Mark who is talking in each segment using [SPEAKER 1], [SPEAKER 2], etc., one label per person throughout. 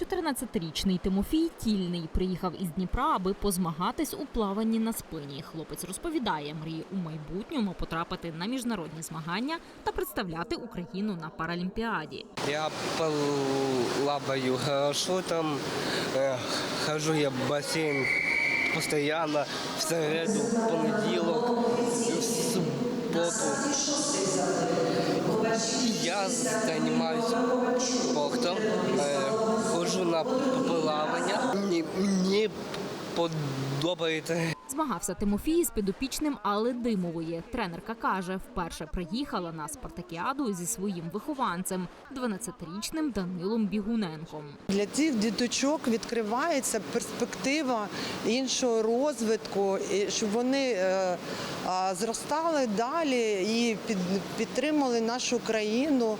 [SPEAKER 1] 14-річний Тимофій Тільний приїхав із Дніпра, аби позмагатись у плаванні на спині. Хлопець розповідає, мріє у майбутньому потрапити на міжнародні змагання та представляти Україну на Паралімпіаді.
[SPEAKER 2] Я плаваю там, э, хожу я в бассейн постоянно, в середу, в понеділок, в суботу. Я займаюся спортом, э, ходжу на плавання. Мені, мені подобається.
[SPEAKER 1] Змагався Тимофій з підопічним Алли Димової. Тренерка каже, вперше приїхала на спартакіаду зі своїм вихованцем, 12-річним Данилом Бігуненком.
[SPEAKER 3] Для цих діточок відкривається перспектива іншого розвитку, щоб вони е, зростали далі і під, підтримали нашу країну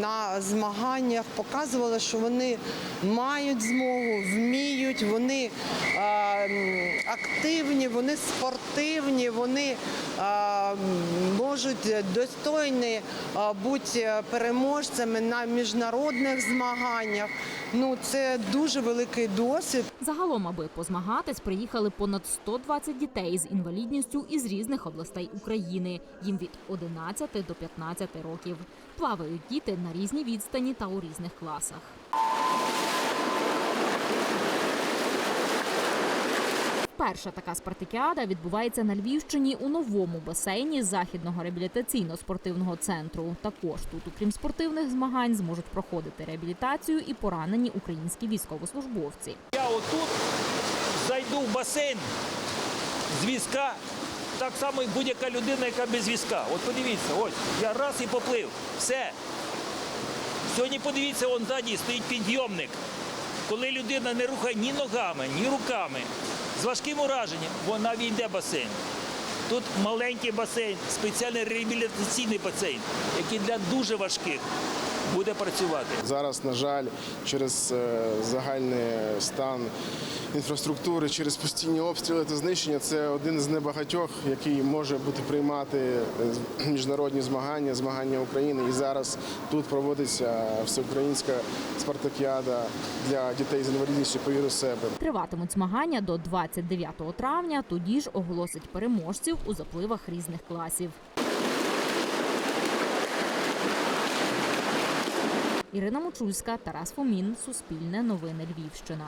[SPEAKER 3] на змаганнях, показували, що вони мають змогу, вміють, вони м, активні, вони спортивні, вони можуть достойні бути переможцями на міжнародних змаганнях. Ну це дуже великий досвід.
[SPEAKER 1] Загалом, аби позмагатись, приїхали понад 120 дітей з інвалідністю із різних областей України. Їм від 11 до 15 років. Плавають діти на різній відстані та у різних класах. Перша така спартакіада відбувається на Львівщині у новому басейні західного реабілітаційно-спортивного центру. Також тут, окрім спортивних змагань, зможуть проходити реабілітацію і поранені українські військовослужбовці.
[SPEAKER 4] Я отут зайду в басейн з візка, так само і будь-яка людина, яка без візка. От подивіться, ось я раз і поплив. Все. Сьогодні подивіться, он ззаді стоїть підйомник. Коли людина не рухає ні ногами, ні руками, з важким ураженням, вона війде в басейн. Тут маленький басейн, спеціальний реабілітаційний басейн, який для дуже важких буде працювати.
[SPEAKER 5] Зараз, на жаль, через е, загальний стан інфраструктури, через постійні обстріли та знищення, це один з небагатьох, який може бути приймати е, міжнародні змагання, змагання України. І зараз тут проводиться всеукраїнська спартакіада для дітей з інвалідністю «Повір у себе.
[SPEAKER 1] Триватимуть змагання до 29 травня. Тоді ж оголосять переможців у запливах різних класів. Ірина Мочульська, Тарас Фомін, Суспільне новини Львівщина.